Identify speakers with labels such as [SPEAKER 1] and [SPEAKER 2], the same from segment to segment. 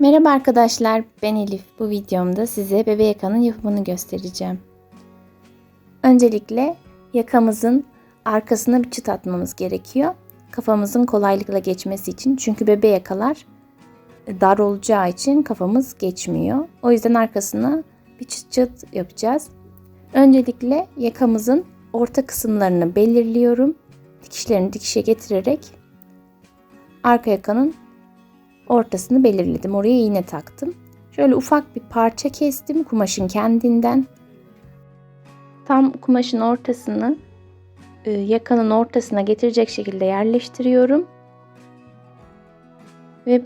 [SPEAKER 1] Merhaba arkadaşlar, ben Elif. Bu videomda size bebe yakanın yapımını göstereceğim. Öncelikle yakamızın arkasına bir çıt atmamız gerekiyor. Kafamızın kolaylıkla geçmesi için. Çünkü bebe yakalar dar olacağı için kafamız geçmiyor. O yüzden arkasına bir çıt çıt yapacağız. Öncelikle yakamızın orta kısımlarını belirliyorum. Dikişlerini dikişe getirerek arka yakanın ortasını belirledim. Oraya iğne taktım. Şöyle ufak bir parça kestim kumaşın kendinden. Tam kumaşın ortasını e, yakanın ortasına getirecek şekilde yerleştiriyorum. Ve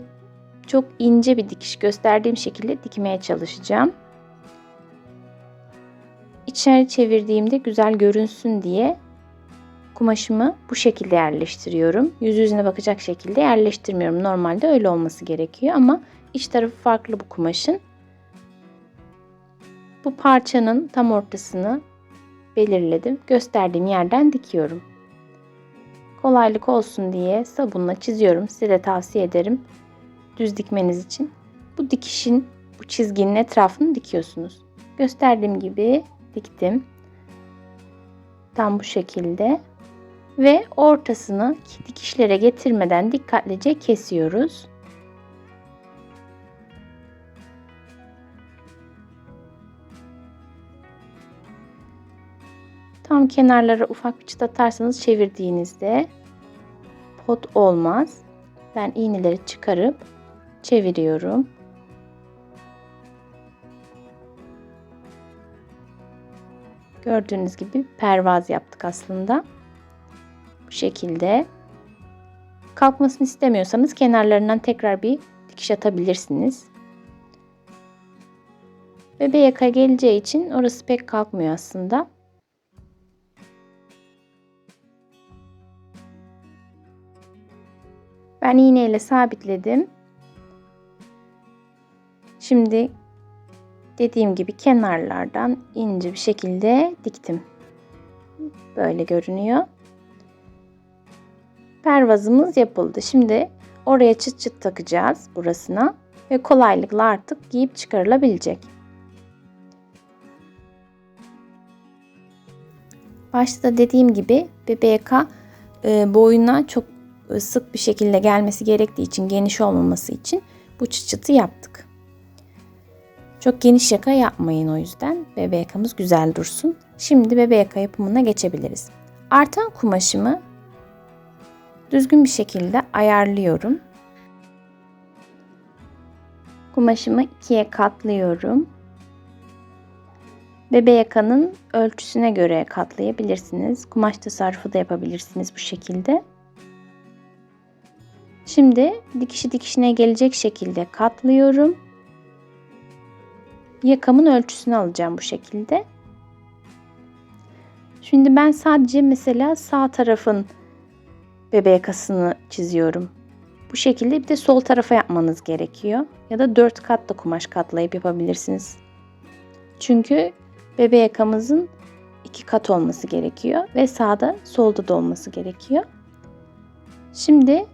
[SPEAKER 1] çok ince bir dikiş gösterdiğim şekilde dikmeye çalışacağım. İçeri çevirdiğimde güzel görünsün diye kumaşımı bu şekilde yerleştiriyorum. Yüz yüzüne bakacak şekilde yerleştirmiyorum. Normalde öyle olması gerekiyor ama iç tarafı farklı bu kumaşın. Bu parçanın tam ortasını belirledim. Gösterdiğim yerden dikiyorum. Kolaylık olsun diye sabunla çiziyorum. Size de tavsiye ederim düz dikmeniz için. Bu dikişin, bu çizginin etrafını dikiyorsunuz. Gösterdiğim gibi diktim. Tam bu şekilde ve ortasını dikişlere getirmeden dikkatlice kesiyoruz. Tam kenarlara ufak bir çıt atarsanız çevirdiğinizde pot olmaz. Ben iğneleri çıkarıp çeviriyorum. Gördüğünüz gibi pervaz yaptık aslında. Şekilde. Kalkmasını istemiyorsanız kenarlarından tekrar bir dikiş atabilirsiniz. Bebe yaka geleceği için orası pek kalkmıyor aslında. Ben iğneyle sabitledim. Şimdi dediğim gibi kenarlardan ince bir şekilde diktim. Böyle görünüyor. Pervazımız yapıldı. Şimdi oraya çıt çıt takacağız burasına ve kolaylıkla artık giyip çıkarılabilecek. Başta da dediğim gibi BBK e, boyuna çok sık bir şekilde gelmesi gerektiği için geniş olmaması için bu çıt çıtı yaptık. Çok geniş yaka yapmayın o yüzden. Bebe yakamız güzel dursun. Şimdi bebe yaka yapımına geçebiliriz. Artan kumaşımı düzgün bir şekilde ayarlıyorum. Kumaşımı ikiye katlıyorum. Bebe yakanın ölçüsüne göre katlayabilirsiniz. Kumaş tasarrufu da yapabilirsiniz bu şekilde. Şimdi dikişi dikişine gelecek şekilde katlıyorum. Yakamın ölçüsünü alacağım bu şekilde. Şimdi ben sadece mesela sağ tarafın bebe yakasını çiziyorum. Bu şekilde bir de sol tarafa yapmanız gerekiyor. Ya da dört kat da kumaş katlayıp yapabilirsiniz. Çünkü bebe yakamızın iki kat olması gerekiyor ve sağda solda da olması gerekiyor. Şimdi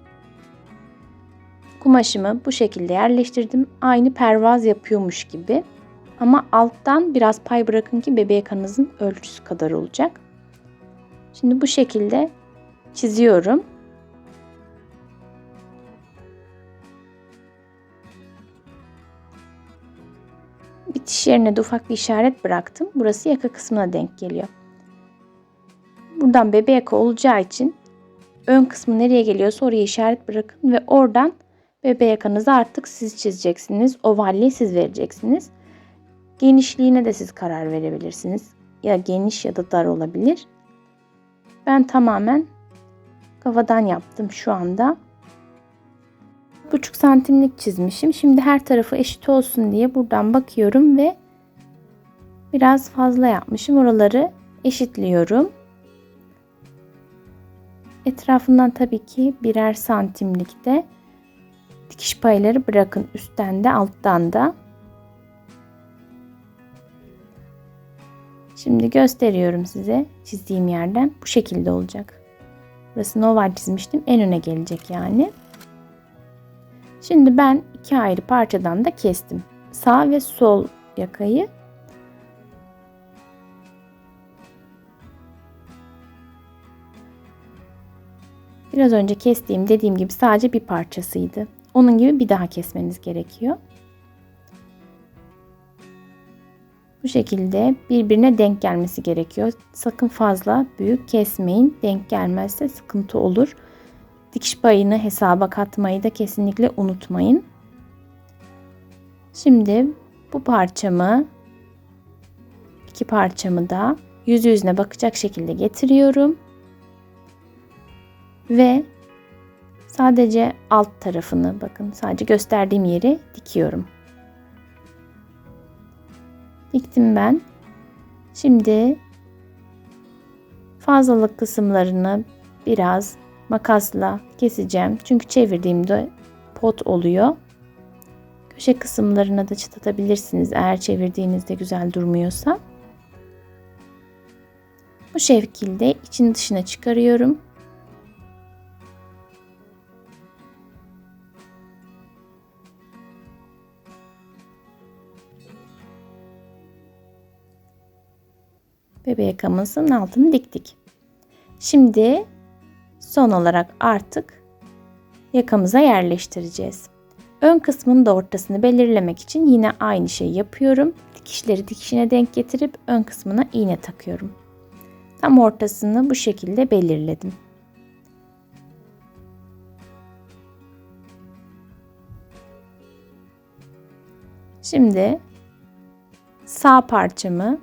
[SPEAKER 1] kumaşımı bu şekilde yerleştirdim. Aynı pervaz yapıyormuş gibi. Ama alttan biraz pay bırakın ki bebe yakanızın ölçüsü kadar olacak. Şimdi bu şekilde çiziyorum. Bitiş yerine de ufak bir işaret bıraktım. Burası yaka kısmına denk geliyor. Buradan bebe yaka olacağı için ön kısmı nereye geliyorsa oraya işaret bırakın ve oradan bebe yakanızı artık siz çizeceksiniz. Ovalliği siz vereceksiniz. Genişliğine de siz karar verebilirsiniz. Ya geniş ya da dar olabilir. Ben tamamen kafadan yaptım şu anda. Buçuk santimlik çizmişim. Şimdi her tarafı eşit olsun diye buradan bakıyorum ve biraz fazla yapmışım. Oraları eşitliyorum. Etrafından tabii ki birer santimlikte dikiş payları bırakın üstten de alttan da. Şimdi gösteriyorum size çizdiğim yerden. Bu şekilde olacak. Burası oval çizmiştim. En öne gelecek yani. Şimdi ben iki ayrı parçadan da kestim. Sağ ve sol yakayı Biraz önce kestiğim dediğim gibi sadece bir parçasıydı. Onun gibi bir daha kesmeniz gerekiyor. Bu şekilde birbirine denk gelmesi gerekiyor. Sakın fazla büyük kesmeyin. Denk gelmezse sıkıntı olur. Dikiş payını hesaba katmayı da kesinlikle unutmayın. Şimdi bu parçamı iki parçamı da yüz yüzüne bakacak şekilde getiriyorum. Ve sadece alt tarafını bakın sadece gösterdiğim yeri dikiyorum. Diktim ben. Şimdi fazlalık kısımlarını biraz makasla keseceğim. Çünkü çevirdiğimde pot oluyor. Köşe kısımlarına da çıtlatabilirsiniz eğer çevirdiğinizde güzel durmuyorsa. Bu şekilde için dışına çıkarıyorum. bebe yakamızın altını diktik. Şimdi son olarak artık yakamıza yerleştireceğiz. Ön kısmının da ortasını belirlemek için yine aynı şeyi yapıyorum. Dikişleri dikişine denk getirip ön kısmına iğne takıyorum. Tam ortasını bu şekilde belirledim. Şimdi sağ parçamı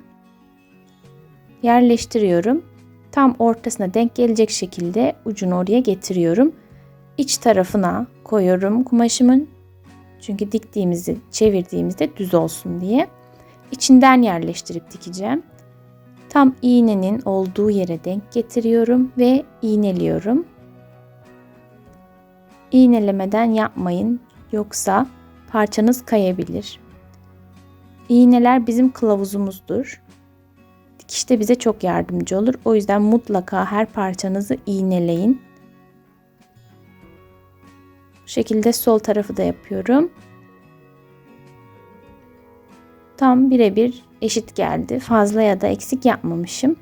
[SPEAKER 1] yerleştiriyorum. Tam ortasına denk gelecek şekilde ucunu oraya getiriyorum. İç tarafına koyuyorum kumaşımın. Çünkü diktiğimizi çevirdiğimizde düz olsun diye. İçinden yerleştirip dikeceğim. Tam iğnenin olduğu yere denk getiriyorum ve iğneliyorum. İğnelemeden yapmayın yoksa parçanız kayabilir. İğneler bizim kılavuzumuzdur dikişte bize çok yardımcı olur. O yüzden mutlaka her parçanızı iğneleyin. Bu şekilde sol tarafı da yapıyorum. Tam birebir eşit geldi. Fazla ya da eksik yapmamışım.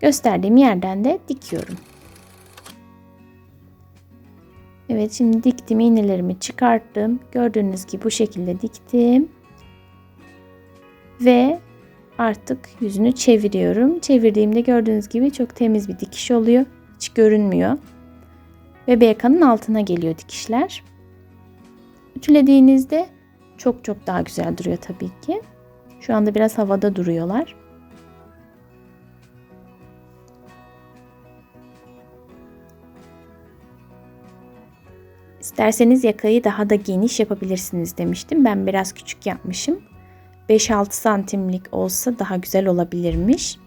[SPEAKER 1] Gösterdiğim yerden de dikiyorum. Evet şimdi diktim iğnelerimi çıkarttım. Gördüğünüz gibi bu şekilde diktim. Ve artık yüzünü çeviriyorum. Çevirdiğimde gördüğünüz gibi çok temiz bir dikiş oluyor. Hiç görünmüyor. Ve yakanın altına geliyor dikişler. Ütülediğinizde çok çok daha güzel duruyor tabii ki. Şu anda biraz havada duruyorlar. İsterseniz yakayı daha da geniş yapabilirsiniz demiştim. Ben biraz küçük yapmışım. 5-6 santimlik olsa daha güzel olabilirmiş.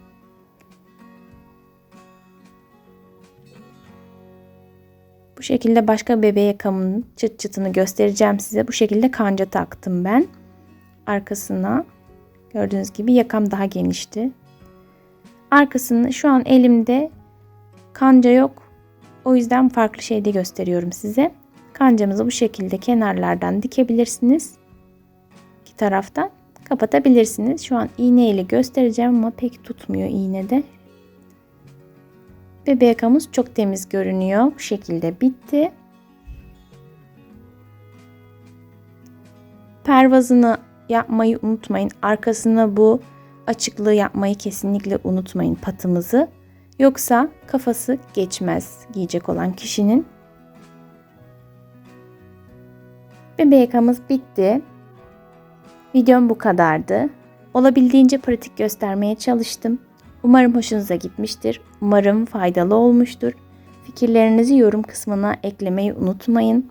[SPEAKER 1] Bu şekilde başka bebe yakamın çıt çıtını göstereceğim size. Bu şekilde kanca taktım ben. Arkasına gördüğünüz gibi yakam daha genişti. Arkasını şu an elimde kanca yok. O yüzden farklı şeyde gösteriyorum size. Kancamızı bu şekilde kenarlardan dikebilirsiniz. İki taraftan kapatabilirsiniz. Şu an iğne ile göstereceğim ama pek tutmuyor iğnede. Bebe yakamız çok temiz görünüyor. Bu şekilde bitti. Pervazını yapmayı unutmayın. Arkasına bu açıklığı yapmayı kesinlikle unutmayın patımızı. Yoksa kafası geçmez giyecek olan kişinin. Bebe yakamız bitti. Videom bu kadardı. Olabildiğince pratik göstermeye çalıştım. Umarım hoşunuza gitmiştir. Umarım faydalı olmuştur. Fikirlerinizi yorum kısmına eklemeyi unutmayın.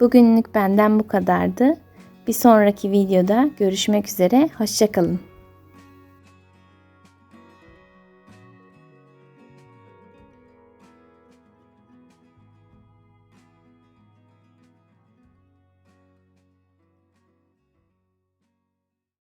[SPEAKER 1] Bugünlük benden bu kadardı. Bir sonraki videoda görüşmek üzere. Hoşçakalın.